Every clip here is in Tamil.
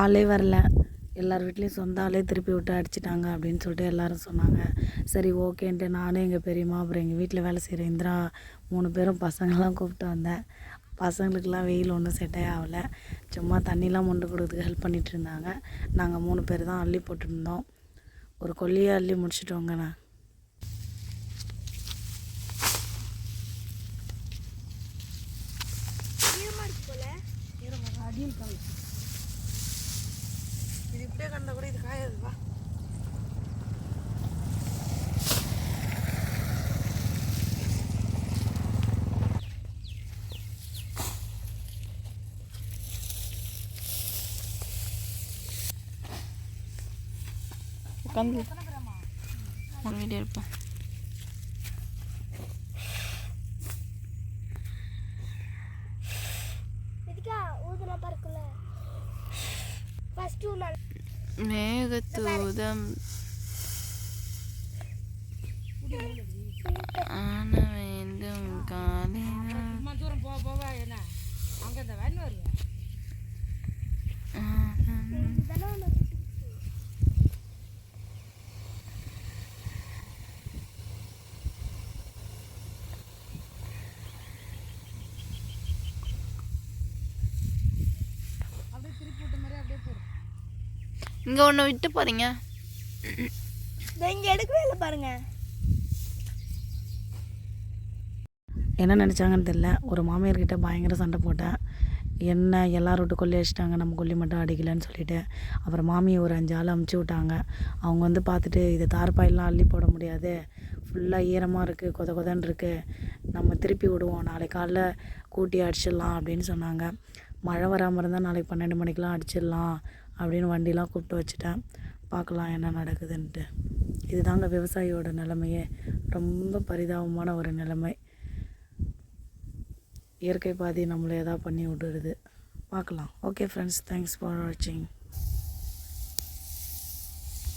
ஆளே வரல. எல்லார் வீட்லேயும் சொந்த ஆளே திருப்பி விட்டு அடிச்சிட்டாங்க அப்படின்னு சொல்லிட்டு எல்லாரும் சொன்னாங்க. சரி ஓகேன்ட்டு நானும் எங்கள் பெரியம்மா அப்புறம் எங்கள் வீட்டில் வேலை செய்கிற இந்திரா மூணு பேரும் பசங்களாம் கூப்பிட்டு வந்தேன். பசங்களுக்கெல்லாம் வெயில் ஒன்றும் செட்டே ஆகலை. சும்மா தண்ணிலாம் மொண்டு கொடுக்குறதுக்கு ஹெல்ப் பண்ணிகிட்டு இருந்தாங்க. நாங்கள் மூணு பேர் தான் அள்ளி போட்டுருந்தோம். ஒரு கொல்லியை அள்ளி முடிச்சிட்டோங்கண்ணா. இது இப்படியே கண்டா கூட இது காயாதுப்பா உட்காந்து. ஒரு வீடியோ இருப்போம் இதுக்கா ஊதுல பறக்கல மேகத்தூதம் ஆன வேண்டும் காலையில் இங்கே ஒன்று விட்டு போகிறீங்க இங்கே எடுக்கவே இல்லை பாருங்க. என்ன நினச்சாங்கன்னு தெரில ஒரு மாமியார்கிட்ட பயங்கர சண்டை போட்டேன் என்ன எல்லாரும் விட்டு கொல்லி அடிச்சிட்டாங்க நம்ம கொல்லி மட்டும் அடிக்கலைன்னு சொல்லிட்டு அப்புறம் மாமியை ஒரு அஞ்சு ஆள் அமுச்சு விட்டாங்க. அவங்க வந்து பார்த்துட்டு இது தார்பாயெல்லாம் அள்ளி போட முடியாது. ஃபுல்லாக ஈரமாக இருக்குது கொத கொதன்னு இருக்குது நம்ம திருப்பி விடுவோம். நாளைக்கு காலைல கூட்டி அடிச்சிடலாம் அப்படின்னு சொன்னாங்க. மழை வராமல் இருந்தால் நாளைக்கு பன்னெண்டு மணிக்கெலாம் அடிச்சிடலாம் அப்படின்னு வண்டிலாம் கூப்பிட்டு வச்சுட்டேன். பார்க்கலாம் என்ன நடக்குதுன்ட்டு. இதுதாங்க விவசாயியோட நிலைமையே. ரொம்ப பரிதாபமான ஒரு நிலைமை. இயற்கை பாதி நம்மளை எதாவது பண்ணி விட்டுடுது. பார்க்கலாம். ஓகே ஃப்ரெண்ட்ஸ் தேங்க்ஸ் ஃபார் வாட்சிங்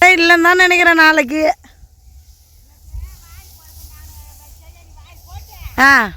இல்லைன்னு தான் நினைக்கிறேன் நாளைக்கு. ஆ.